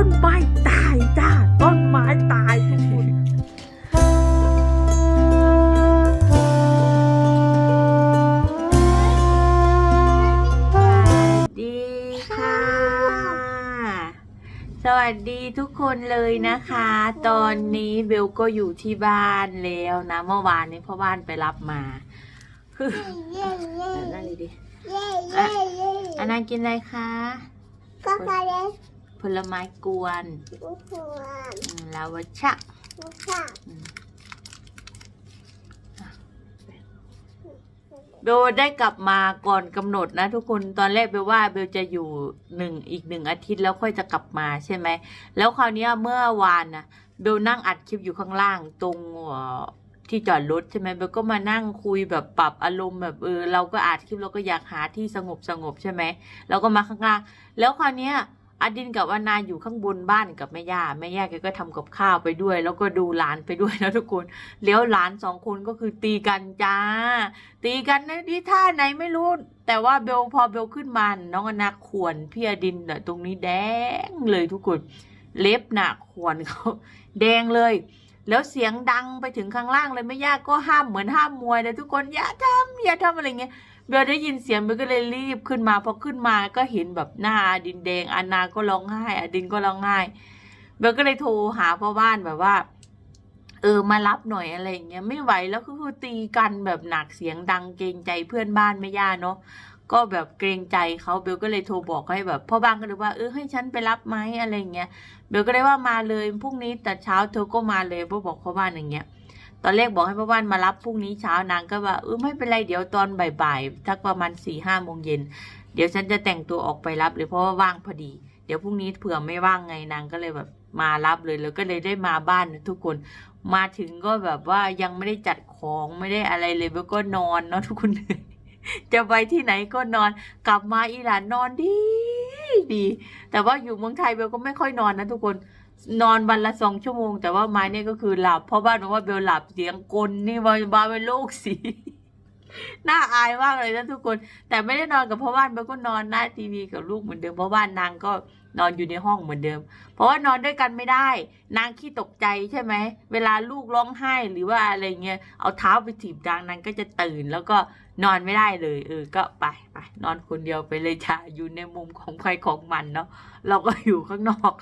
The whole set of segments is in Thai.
ต้นไม้ตายจ้าต้นไม้ตายทุกคนสวัสดีค่ะ สวัสดีทุกคนเลยนะคะ ตอนนี้เบลก็อยู่ที่บ้านแล้วนะเมื่อวานนี้พ่อบ้านไปรับมาคือเออนั่งดีๆอันนั้นกินอะไรคะก็กระเด็น ผลไม้กวนหัวอืมลาวาชะหัวค่ะเบลได้กลับมาก่อนกำหนดนะทุกคนตอนแรกเบลว่าเบลจะอยู่หนึ่งอีกหนึ่งอาทิตย์แล้วค่อยจะกลับมาใช่ไหม แล้วคราวเนี้ยเมื่อวานนะเบลนั่งอัดคลิปอยู่ข้างล่างตรงเอ่อที่จอดรถใช่ไหมเบลก็มานั่งคุยแบบปรับอารมณ์แบบเออเราก็อัดคลิปเราก็อยากหาที่สงบสงบใช่ไหมเราก็มาข้างล่าง แล้วคราวเนี้ย อดินกับวานาอยู่ข้างบนบ้านกับแม่ย่าแม่ย่าแกก็ทำกับข้าวไปด้วย แล้วก็ดูหลานไปด้วยนะทุกคนแล้วหลานสองคนก็คือตีกันจ้า ตีกันในที่ท่าไหนไม่รู้ แต่ว่าเบลพอเบลขึ้นมาน้องอนาขวนพี่อดินน่ะตรงนี้แดงเลยทุกคน เล็บหนักขวนเขาแดงเลย แล้วเสียงดังไปถึงข้างล่างเลยไม่ย่าก็ห้ามเหมือนห้ามมวยเลยทุกคนอย่าทำอย่าทำอะไรเงี้ย เบลได้ยินเสียงเบลก็เลยรีบขึ้นมาพอขึ้นมาก็เห็นแบบหน้าดินแดงอานาก็ร้องไห้อดินก็ร้องไห้เบลก็เลยโทรหาพ่อบ้านแบบว่า เออมารับหน่อยอะไรอย่างเงี้ยไม่ไหวแล้วก็คือตีกันแบบหนักเสียงดังเกรงใจเพื่อนบ้านไม่ย่าเนาะก็แบบเกรงใจเขาเบลก็เลยโทรบอกให้แบบพ่อบ้านก็เลยว่าเออให้ฉันไปรับไหมอะไรอย่างเงี้ยเบลก็เลยว่ามาเลยพรุ่งนี้แต่เช้าเธอก็มาเลยพ่อบอกพ่อบ้านอย่างเงี้ย ตอนแรกบอกให้พ่อบ้านมารับพรุ่งนี้เช้านางก็ว่าเออไม่เป็นไรเดี๋ยวตอนบ่ายๆทักประมาณสี่ห้าโมงเย็นเดี๋ยวฉันจะแต่งตัวออกไปรับเลยเพราะว่าว่างพอดี เดี๋ยวพรุ่งนี้เผื่อไม่ว่างไงนางก็เลยแบบมารับเลยแล้วก็เลยได้มาบ้านทุกคน มาถึงก็แบบว่ายังไม่ได้จัดของไม่ได้อะไรเลยแล้วก็นอนเนาะทุกคนจะไปที่ไหนก็นอนกลับมาอีหลานนอนดีดี แต่ว่าอยู่เมืองไทยเบลก็ไม่ค่อยนอนนะทุกคน นอนวันละสองชั่วโมง แต่ว่าไม้เนี่ยก็คือหลับ เพราะบ้านบอกว่าเบลหลับเสียงกลนี่มาบาเป็นโรคสีน่าอายมากเลยนะทุกคน แต่ไม่ได้นอนกับพ่อบ้านเบลก็นอนหน้าทีวีกับลูกเหมือนเดิมเพราะบ้านนางก็นอนอยู่ในห้องเหมือนเดิม เพราะว่านอนด้วยกันไม่ได้ นางขี้ตกใจใช่ไหม เวลาลูกร้องไห้หรือว่าอะไรเงี้ย เอาเท้าไปถีบดังนางก็จะตื่นแล้วก็นอนไม่ได้เลย เออ ก็ไปไปนอนคนเดียวไปเลยจ้าอยู่ในมุมของใครของมันเนาะ เราก็อยู่ข้างนอก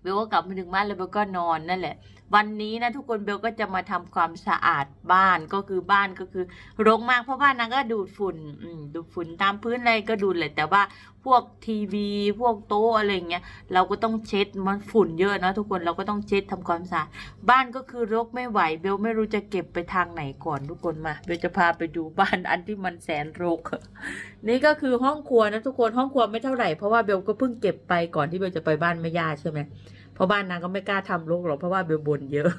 เบลก็กลับมาถึงบ้านแล้วเบลก็นอนนั่นแหละ วันนี้นะทุกคนเบลก็จะมาทำความสะอาดบ้านก็คือบ้านก็คือรกมากเพราะบ้านนางก็ดูดฝุ่นอืมดูดฝุ่นตามพื้นอะไรก็ดูดเลยแต่ว่าพวกทีวี พวกโต๊ะอะไรเงี้ยเราก็ต้องเช็ดมันฝุ่นเยอะนะทุกคนเราก็ต้องเช็ดทำความสะอาดบ้านก็คือรกไม่ไหว เบลไม่รู้จะเก็บไปทางไหนก่อนทุกคนมาเบลจะพาไปดูบ้านอันที่มันแสนรก นี่ก็คือห้องครัวนะทุกคนห้องครัวไม่เท่าไหร่เพราะว่าเบลก็เพิ่งเก็บไปก่อนที่เบลจะไปบ้านแม่ย่าใช่ไหม ราะบ้านนางก็ไม่กล้าทำลูกหรอกเพราะว่าเบลบนเยอะ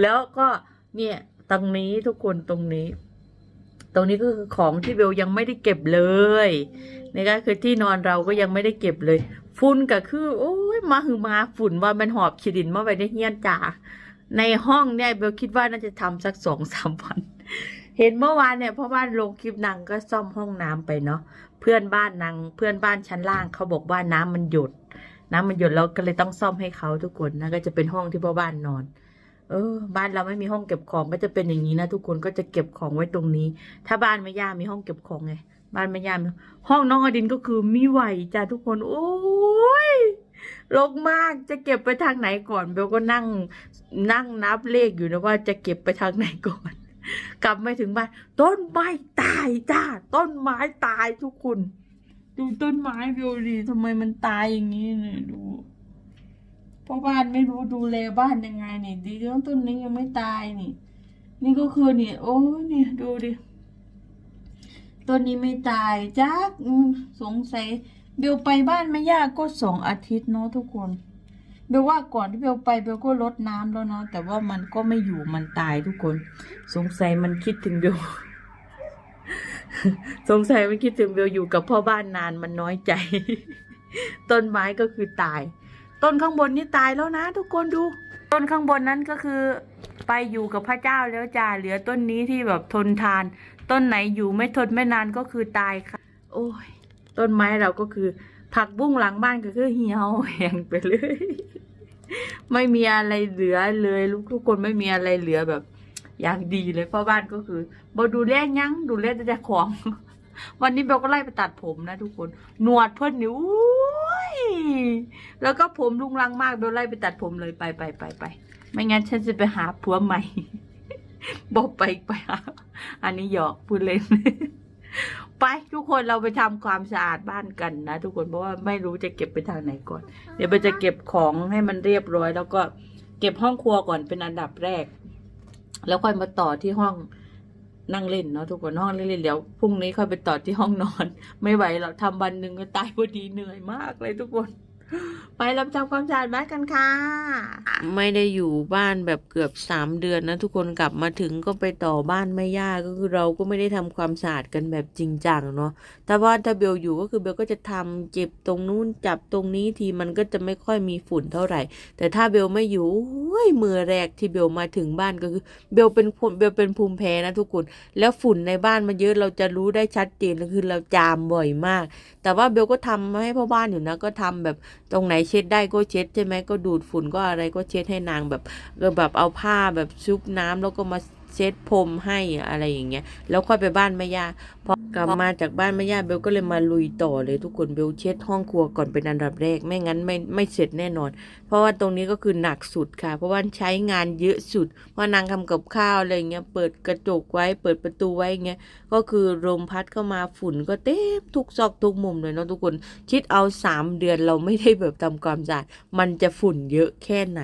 แล้วก็เนี่ยตรงนี้ทุกคนตรงนี้ ตรงนี้ก็คือของที่เบลยังไม่ได้เก็บเลยนี่ก็คือที่นอนเราก็ยังไม่ได้เก็บเลย ฝุ่นก็คือ โอ้ยมาหือมาฝุ่นว่ามันหอบขีดินมาไว้ในเฮียนจ่าในห้องเนี่ยเบลคิดว่าน่าจะทำสักสองสามวันเห็นเมื่อวานเนี่ยพ่อบ้านลงคลิปนางก็ซ่อมห้องน้ำไปเนาะเพื่อนบ้านนางเพื่อนบ้านชั้นล่างเขาบอกว่าน้ำมันหยด น้ำมันหยดเราก็เลยต้องซ่อมให้เขาทุกคนนะก็จะเป็นห้องที่พ่อบ้านนอน เออ บ้านเราไม่มีห้องเก็บของก็จะเป็นอย่างนี้นะทุกคนก็จะเก็บของไว้ตรงนี้ ถ้าบ้านแม่ย่ามีห้องเก็บของไงบ้านแม่ย่ามห้องน้องอดินก็คือมีไหวจ้าทุกคน โอ้ยรกมากจะเก็บไปทางไหนก่อนเบลก็นั่งนั่งนับเลขอยู่นะว่าจะเก็บไปทางไหนก่อน กลับมาถึงบ้านต้นไม้ตายจ้าต้นไม้ตายทุกคน ดูต้นไม้เบลดีทำไมมันตายอย่างนี้เนี่ยดูเพราะบ้านไม่รู้ดูแลบ้านยังไงนี่ดีเรื่องต้นนี้ยังไม่ตายนี่ นี่ก็คือนี่โอ้เนี่ยดูดิต้นนี้ไม่ตายจ้าอืมสงสัยเบลไปบ้านไม่ยากก็สองอาทิตย์เนาะทุกคนเบลว่าก่อนที่เบลไปเบลก็ลดน้ำแล้วเนาะแต่ว่ามันก็ไม่อยู่มันตายทุกคน สงสัยมันคิดถึงเบล สงสัยมันคิดถึงเบลอยู่กับพ่อบ้านนานมันน้อยใจ ต้นไม้ก็คือตาย ต้นข้างบนนี่ตายแล้วนะ ทุกคนดู ต้นข้างบนนั้นก็คือ ไปอยู่กับพระเจ้าแล้วจ้าเหลือต้นนี้ที่แบบทนทาน ต้นไหนอยู่ไม่ทนไม่นานก็คือตายค่ะ โอ้ย ต้นไม้เราก็คือ ผักบุ้งหลังบ้านก็คือเหี่ยวแห้งไปเลย ไม่มีอะไรเหลือเลยลูกทุกคนไม่มีอะไรเหลือแบบ อย่างดีเลยเพราะบ้านก็คือบดูแลยังดูแลแต่ของ วันนี้เบลก็ไล่ไปตัดผมนะทุกคนหนวดเพื่อนนิ้วแล้วก็ผมลุงลังมากเบลไล่ไปตัดผมเลยไปไปไปไปไม่งั้นฉันจะไปหาผัวใหม่บอกไปไปอันนี้หยอกพูดเล่นไปทุกคนเราไปทำความสะอาดบ้านกันนะทุกคนเพราะว่าไม่รู้จะเก็บไปทางไหนก่อน เดี๋ยวเบลจะเก็บของให้มันเรียบร้อย แล้วก็เก็บห้องครัวก่อนเป็นอันดับแรก แล้วค่อยมาต่อที่ห้องนั่งเล่นเนาะทุกคนห้องเล่นๆเดี๋ยวพรุ่งนี้ค่อยไปต่อที่ห้องนอน ไม่ไหวเราทำวันหนึ่งก็ตายพอดีเหนื่อยมากเลยทุกคน ไปราไปทำความสะอาดบ้านกันค่ะ ไม่ได้อยู่บ้านแบบเกือบสามเดือนนะ ทุกคนกลับมาถึงก็ไปต่อบ้านไม่ยากก็คือเราก็ไม่ได้ทำความสะอาดกันแบบจริงจังเนาะแต่ว่าถ้าเบลอยู่ก็คือเบลก็จะทำเจ็บตรงนู้นจับตรงนี้ทีมันก็จะไม่ค่อยมีฝุ่นเท่าไหร่ แต่ถ้าเบลไม่อยู่โอ้ยมือแรกที่เบลมาถึงบ้านก็คือ เบลเป็นคนเบลเป็นภูมิแพ้นะทุกคนแล้วฝุ่นในบ้านมันเยอะเราจะรู้ได้ชัดเจนก็คือเราจามบ่อยมาก แต่ว่าเบลก็ทำให้พ่อบ้านอยู่นะก็ทำแบบตรงไหนเช็ดได้ก็เช็ดใช่ไหมก็ดูดฝุ่นก็อะไรก็เช็ดให้นางแบบแบบเอาผ้าแบบชุบน้ำแล้วก็มา เช็ดพรมให้อะไรอย่างเงี้ย แล้วค่อยไปบ้านแม่ย่าพอกลับมาจากบ้านแม่ย่าเบลก็เลยมาลุยต่อเลยทุกคนเบลเช็ดห้องครัวก่อนเป็นอันดับแรกไม่งั้นไม่ไม่เสร็จแน่นอน เพราะว่าตรงนี้ก็คือหนักสุดค่ะ เพราะว่าใช้งานเยอะสุดเพราะนางทำกับข้าวอะไรเงี้ยเปิดกระจกไว้เปิดประตูไว้เงี้ยก็คือลมพัดเข้ามาฝุ่นก็เต็มทุกซอกทุกมุมเลยเนาะทุกคนคิดเอาสามเดือนเราไม่ได้แบบทำความสะอาดมันจะฝุ่นเยอะแค่ไหน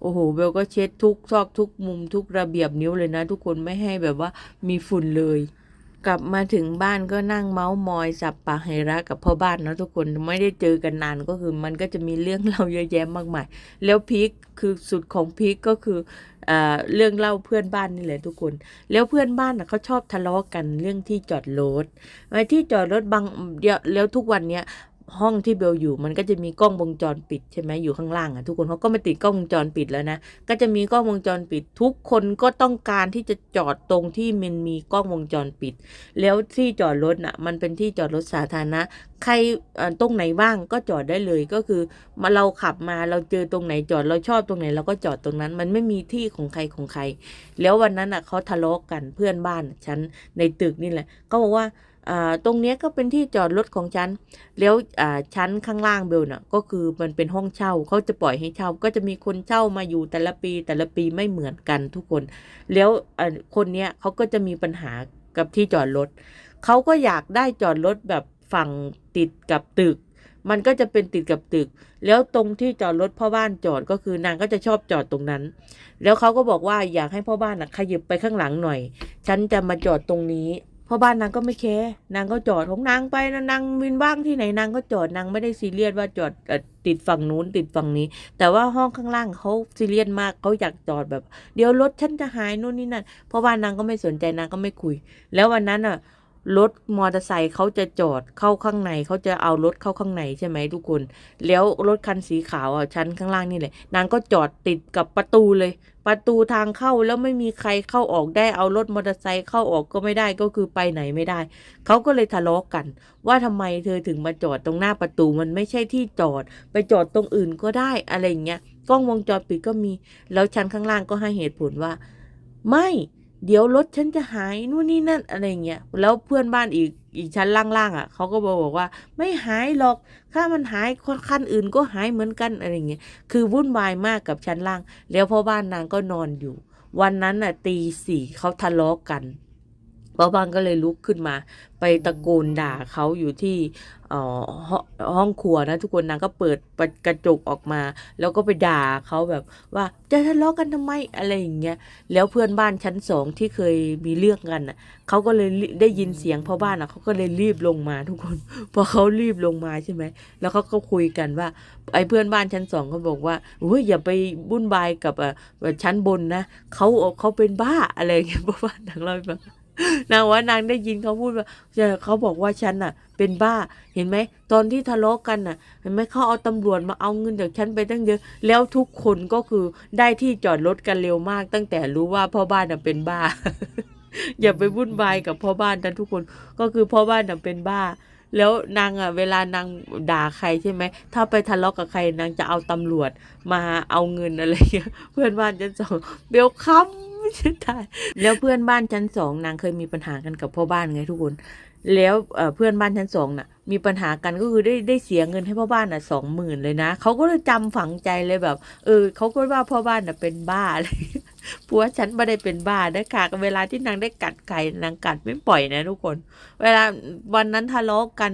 โอ้โหเบลก็เช็ดทุกซอกทุกมุมทุกระเบียบนิ้วเลยนะ ทุกคนไม่ให้แบบว่ามีฝุ่นเลย กลับมาถึงบ้านก็นั่งเมาส์มอยสับปะไฮระกับพ่อบ้านนะทุกคนไม่ได้เจอกันนานก็คือ มันก็จะมีเรื่องเล่าเยอะแยะมากมาย แล้วพีคคือสุดของพีคก็คือเอ่อเรื่องเล่าเพื่อนบ้านนี่แหละทุกคน แล้วเพื่อนบ้านน่ะเขาชอบทะเลาะกันเรื่องที่จอดรถไอ้ที่จอดรถบางเดี๋ยวแล้วทุกวันเนี้ย ห้องที่เบลอยู่มันก็จะมีกล้องวงจรปิดใช่ไหมอยู่ข้างล่างอะทุกคนเขาก็มาติดกล้องวงจรปิดแล้วนะก็จะมีกล้องวงจรปิด ทุกคนก็ต้องการที่จะจอดตรงที่มันมีกล้องวงจรปิด แล้วที่จอดรถน่ะมันเป็นที่จอดรถสาธารณะใครเอ่อตรงไหนบ้างก็จอดได้เลยก็คือ มาเราขับมาเราเจอตรงไหนจอดเราชอบตรงไหนเราก็จอดตรงนั้น มันไม่มีที่ของใครของใคร แล้ววันนั้นอะเขาทะเลาะกันเพื่อนบ้านฉันในตึกนี่แหละเขาบอกว่าอ่า ตรงนี้ก็เป็นที่จอดรถของฉัน แล้วชั้นข้างล่างเบลน่ะก็คือมันเป็นห้องเช่าเขาจะปล่อยให้เช่า ก็จะมีคนเช่ามาอยู่แต่ละปีแต่ละปีไม่เหมือนกันทุกคน แล้วคนเนี้ยเขาก็จะมีปัญหากับที่จอดรถเขาก็อยากได้จอดรถแบบฝั่งติดกับตึก มันก็จะเป็นติดกับตึก แล้วตรงที่จอดรถพ่อบ้านจอดก็คือนางก็จะชอบจอดตรงนั้น แล้วเขาก็บอกว่าอยากให้พ่อบ้านนะขยับไปข้างหลังหน่อย ฉันจะมาจอดตรงนี้ พ่อบ้านนางก็ไม่แคร์นางก็จอดของนางไปนะนางวินว่างที่ไหนนางก็จอดนางไม่ได้ซีเรียสว่าจอดติดฝั่งนู้นติดฝั่งนี้ แต่ว่าห้องข้างล่างเขาซีเรียสมากเขาอยากจอดแบบ เดี๋ยวรถฉันจะหายนู่นนี่นั่นพ่อบ้านนางก็ไม่สนใจนางก็ไม่คุย แล้ววันนั้นอะ รถมอเตอร์ไซค์เขาจะจอดเข้าข้างในเขาจะเอารถเข้าข้างในใช่ไหมทุกคน แล้วรถคันสีขาวอะชั้นข้างล่างนี่แหละนางก็จอดติดกับประตูเลย ประตูทางเข้าแล้วไม่มีใครเข้าออกได้เอารถมอเตอร์ไซค์เข้าออกก็ไม่ได้ก็คือไปไหนไม่ได้เขาก็เลยทะเลาะกัน ว่าทำไมเธอถึงมาจอดตรงหน้าประตูมันไม่ใช่ที่จอด ไปจอดตรงอื่นก็ได้อะไรอย่างเงี้ยกล้องวงจรปิดก็มี แล้วชั้นข้างล่างก็ให้เหตุผลว่า ไม่ เดี๋ยวรถฉันจะหายนู่นนี่นั่นอะไรเงี้ยแล้วเพื่อนบ้านอีกอีกชั้นล่างๆอะเขาก็บอกว่า ไม่หายหรอกถ้ามันหายคันอื่นก็หายเหมือนกันอะไรเงี้ยคือวุ่นวายมากกับชั้นล่าง แล้วพ่อบ้านนางก็นอนอยู่ วันนั้นน่ะตีสี่เขาทะเลาะกัน พ่อบ้านก็เลยลุกขึ้นมา ไปตะโกนด่าเขาอยู่ที่ห้องครัวนะ ทุกคนนางก็เปิดกระจกออกมา แล้วก็ไปด่าเขาแบบว่าจะทะเลาะกันทำไมอะไรอย่างเงี้ยแล้วเพื่อนบ้านชั้นสองที่เคยมีเรื่องกันน่ะเขาก็เลยได้ยินเสียงพ่อบ้านอะเขาก็เลยรีบลงมาทุกคนพอเขารีบลงมาใช่ไหมแล้วเขาก็คุยกันว่า ไอ้เพื่อนบ้านชั้นสองเขาบอกว่าเฮ้ยอย่าไปบุ่นบายกับอ่อชั้นบนนะเขาเขาเป็นบ้าอะไรอย่างเงี้ยพ่อบ้านนางเล่าให้ฟัง นางว่านางได้ยินเขาพูดว่าเขาบอกว่าฉันน่ะ เป็นบ้าเห็นไหมตอนที่ทะเลาะกันน่ะ เห็นไหมเขาเอาตำรวจมาเอาเงินจากฉันไปตั้งเยอะ แล้วทุกคนก็คือได้ที่จอดรถกันเร็วมาก ตั้งแต่รู้ว่าพ่อบ้านน่ะเป็นบ้า อย่าไปวุ่นวายกับพ่อบ้านนะทุกคนก็คือพ่อบ้านน่ะเป็นบ้า แล้วนางอะเวลานางด่าใครใช่ไหม ถ้าไปทะเลาะกับใครนางจะเอาตำรวจมาเอาเงินอะไรเงี้ยเพื่อนบ้านชั้นสองเบลคัมไม่ได้แล้วเพื่อนบ้านชั้นสองนางเคยมีปัญหากันกับพ่อบ้านไงทุกคน แล้วเอ่อเพื่อนบ้านชั้นสองน่ะมีปัญหากันก็คือได้ได้เสียเงินให้พ่อบ้านอะสองหมื่นเลยนะเขาก็เลยจำฝังใจเลยแบบ เออเขาก็ว่าพ่อบ้านน่ะเป็นบ้าอะไร ผัวฉันไม่ได้เป็นบ้านะค่ะเวลาที่นางได้กัดไก่นางกัดไม่ปล่อยนะทุกคน เวลาวันนั้นทะเลาะกัน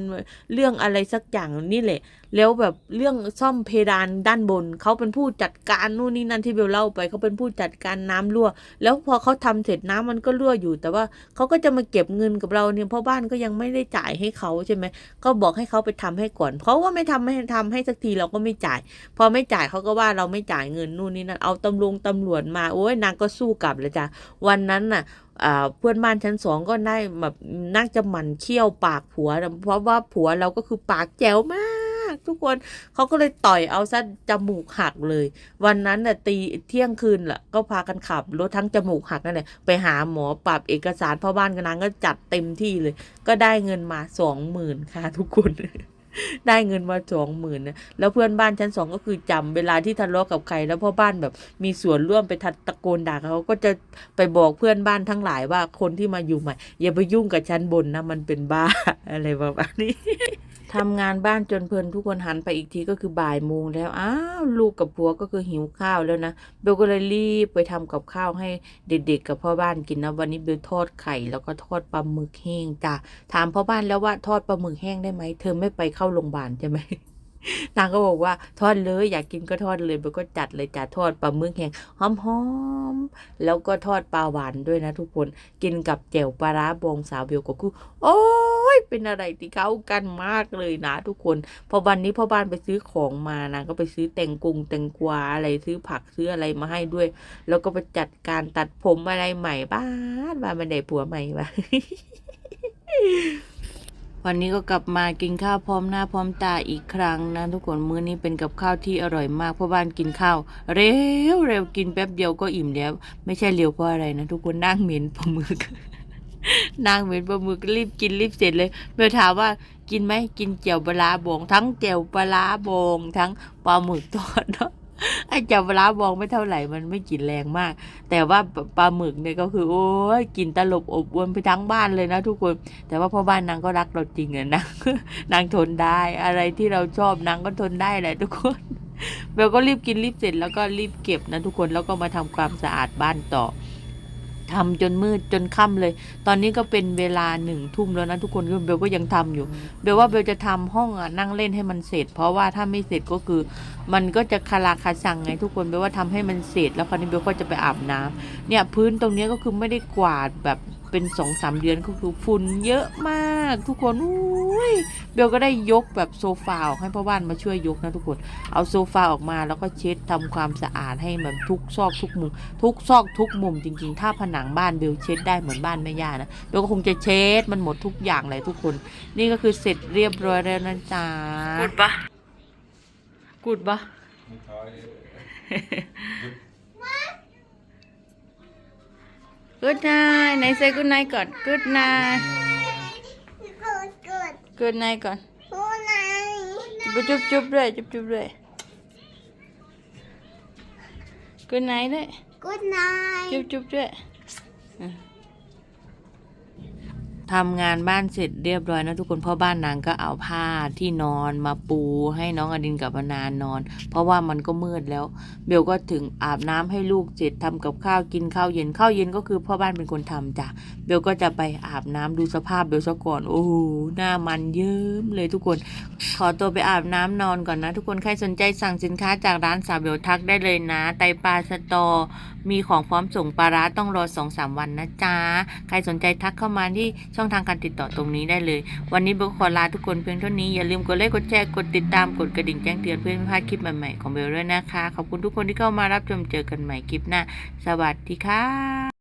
เรื่องอะไรสักอย่างนี่แหละ แล้วแบบเรื่องซ่อมเพดานด้านบน เขาเป็นผู้จัดการนู่นนี่นั่นที่เบลเล่าไป เขาเป็นผู้จัดการน้ำรั่ว แล้วพอเขาทำเสร็จน้ำมันก็รั่วอยู่ แต่ว่าเขาก็จะมาเก็บเงินกับเราเนี่ยเพราะบ้านก็ยังไม่ได้จ่ายให้เขาใช่ไหมก็บอกให้เขาไปทำให้ก่อนเขาก็ไม่ทำให้ทำให้สักทีเราก็ไม่จ่าย พอไม่จ่ายเขาก็ว่าเราไม่จ่ายเงินนู่นนี่นั่นเอาตำรวจตำรวจมาโอ้ยนางก็สู้กลับเลยจ้ะวันนั้นน่ะอ่าเพื่อนบ้านชั้นสองก็ได้แบบน่าจะหมั่นเคี่ยวปากผัวนะเพราะว่าผัวเราก็คือปากแจ๋วมากทุกคนเขาก็เลยต่อยเอาซะจมูกหักเลย วันนั้นน่ะตีเที่ยงคืนล่ะ ก็พากันขับรถทั้งจมูกหักนั่นแหละไปหาหมอปรับเอกสารพ่อบ้านกันนางก็จัดเต็มที่เลย ก็ได้เงินมาสองหมื่นค่ะทุกคน ได้เงินมาสองหมื่นนะแล้วเพื่อนบ้านชั้นสองก็คือจำเวลาที่ทะเลาะกับใคร แล้วพ่อบ้านแบบมีส่วนร่วมไปทัดตะโกนด่าเขาก็จะไปบอกเพื่อนบ้านทั้งหลายว่าคนที่มาอยู่ใหม่อย่าไปยุ่งกับชั้นบนนะมันเป็นบ้าอะไรประมาณนี้ ทำงานบ้านจนเพลินทุกคนหันไปอีกทีก็คือบ่ายโมงแล้ว อ้าวลูกกับผัวก็คือหิวข้าวแล้วนะ เบลก็เลยรีบไปทำกับข้าวให้เด็กๆ กับพ่อบ้านกินนะ วันนี้เบลทอดไข่แล้วก็ทอดปลาหมึกแห้งจ้ะถามพ่อบ้านแล้วว่าทอดปลาหมึกแห้งได้ไหมเธอไม่ไปเข้าโรงพยาบาลใช่ไหมนางก็บอกว่าทอดเลยอยากกินก็ทอดเลยเบลก็จัดเลยจ้ะทอดปลาหมึกแห้งหอมๆแล้วก็ทอดปลาหวานด้วยนะ ทุกคนกินกับแจ่วปลาร้าบองสาวเบลก็คือโอ้ ยเป็นอะไรที่เข้ากันมากเลยนะทุกคน พอวันนี้พ่อบ้านไปซื้อของมานางก็ไปซื้อแตงกุงแตงกวาอะไรซื้อผักซื้ออะไรมาให้ด้วย แล้วก็ไปจัดการตัดผมอะไรใหม่บ้านบ้านมันได้ผัวใหม่บ้าวันนี้ก็กลับมากินข้าวพร้อมหน้าพร้อมตาอีกครั้งนะทุกคนมื้อนี้เป็นกับข้าวที่อร่อยมากเพราะบ้านกินข้าว เร็วเร็วกินแป๊บเดียวก็อิ่มแล้ว ไม่ใช่เร็วเพราะอะไรนะทุกคนนั่งเหม็นปลาหมึก นั่งเหม็นปลาหมึกรีบกินรีบเสร็จเลยเมื่อถามว่ากินไหมกินเจียวปลาบอง ทั้งเจียวปลาบอง ทั้งปลาหมึกทอดเนาะไอ้เจียวปลาบองไม่เท่าไหร่มันไม่กลินแรงมาก แต่ว่าปลาหมึกเนี่ยก็คือ โอ้ยกินตลบอบอวนไปทั้งบ้านเลยนะทุกคน แต่ว่าพ่อบ้านนางก็รักเราจริงอะนางนางทนได้ อะไรที่เราชอบนางก็ทนได้แหละทุกคนเบลก็รีบกินรีบเสร็จแล้วก็รีบเก็บนะทุกคนแล้วก็มาทำความสะอาดบ้านต่อ ทำจนมืดจนค่ำเลย ตอนนี้ก็เป็นเวลาหนึ่งทุ่มแล้วนะทุกคนเบลก็ยังทำอยู่ เบลว่าเบลจะทำห้องอะนั่งเล่นให้มันเสร็จ เพราะว่าถ้าไม่เสร็จก็คือ มันก็จะคาราคาซังไงทุกคนเบลว่าทำให้มันเสร็จแล้วคราวนี้เบลก็จะไปอาบน้ำเนี่ยพื้นตรงเนี้ยก็คือไม่ได้กวาดแบบ เป็นสองสามเดือนก็คือฝุ่นเยอะมากทุกคนอุ้ยเบลก็ได้ยกแบบโซฟาออกให้พ่อบ้านมาช่วยยกนะทุกคน เอาโซฟาออกมาแล้วก็เช็ดทำความสะอาดให้แบบทุกซอกทุกมุม ทุกซอกทุกมุมจริง ๆ ถ้าผนังบ้านเบลเช็ดได้เหมือนบ้านแม่ย่านะเบลก็คงจะเช็ดมันหมดทุกอย่างเลยทุกคน นี่ก็คือเสร็จเรียบร้อยแล้วนะจ๊ะกูดปะกูดปะ Good night ไหน say good night ก่อน Good night เกิดเกิด Good night ก่อนผู้ไหนจุ๊บจุ๊บด้วยจุ๊บจุ๊บด้วย Good night ด้วยกู ทำงานบ้านเสร็จเรียบร้อยนะทุกคนพ่อบ้านนางก็เอาผ้าที่นอนมาปูให้น้องอดินกับอนานอน เพราะว่ามันก็มืดแล้ว เบลก็ถึงอาบน้ำให้ลูกเสร็จทำกับข้าวกินข้าวเย็นข้าวเย็นก็คือพ่อบ้านเป็นคนทำจ้ะเบลก็จะไปอาบน้ำดูสภาพเบลซะก่อนโอ้โหหน้ามันเยิ้มเลยทุกคน ขอตัวไปอาบน้ำนอนก่อนนะ ทุกคนใครสนใจสั่งสินค้าจากร้านสาวเบลทักได้เลยนะ ไตปลาสตอมีของพร้อมส่งปลาร้าต้องรอสองสามวันนะจ๊ะใครสนใจทักเข้ามาที่ช่องทางการติดต่อตรงนี้ได้เลย วันนี้เบลขอลาทุกคนเพียงเท่านี้ อย่าลืมกดไลค์กดแชร์กดติดตามกดกระดิ่งแจ้งเตือนเพื่อไม่พลาดคลิปใหม่ๆของเบลด้วยนะคะ ขอบคุณทุกคนที่เข้ามารับชมเจอกันใหม่คลิปหน้า สวัสดีค่ะ